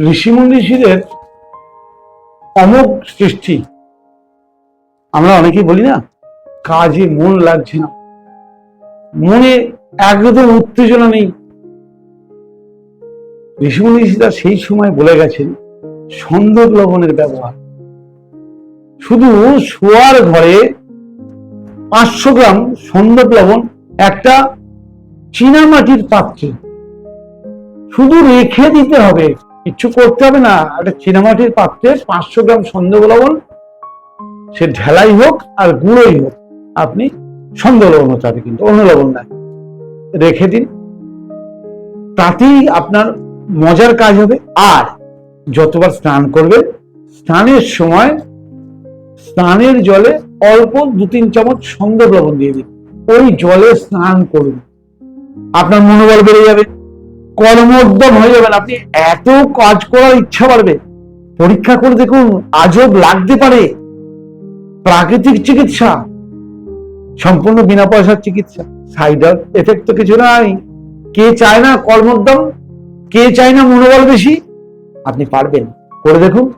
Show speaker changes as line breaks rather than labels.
ঋষি মনীষীদের অমোঘ সৃষ্টি। আমরা অনেকেই বলি না, কাজে মন লাগছে না। মনে একদম উত্তেজনা নেই। ঋষি মনীষীরা সেই সময় বলে গেছেন, সন্দক লবণের ব্যবহার। শুধু শোয়ার ঘরে পাঁচশো গ্রাম সন্দক লবণ, একটা চীনামাটির পাত্রে। শুধু রেখে দিতে হবে। কিছু করতে হবে না। একটা চীনামাটির পাত্রে পাঁচশো গ্রাম সন্দক লবণ, সে ঢেলাই হোক আর গুঁড়োই হোক, আপনি সন্দক লবণ হতে হবে কিন্তু, অন্য লবণ না। রেখে দিন। তাতেই আপনার মজার কাজ হবে। আর যতবার স্নান করবেন, স্নানের সময় স্নানের জলে অল্প দু তিন চামচ সন্দক লবণ দিয়ে দিন। ওই জলে স্নান করুন। আপনার মনোবল বেড়ে যাবে। কর্মোদ্যম হয়ে যাবেন আপনি এত কাজ করার ইচ্ছা বাড়বে। পরীক্ষা করে দেখুন, আজব লাগতে পারে। প্রাকৃতিক চিকিৎসা, সম্পূর্ণ বিনা পয়সার চিকিৎসা। সাইডার এফেক্ট তো কিছু নাই। কে চায় না কর্মোদ্যম? কে চায় না মনোবল বেশি? আপনি পারবেন। করে দেখুন।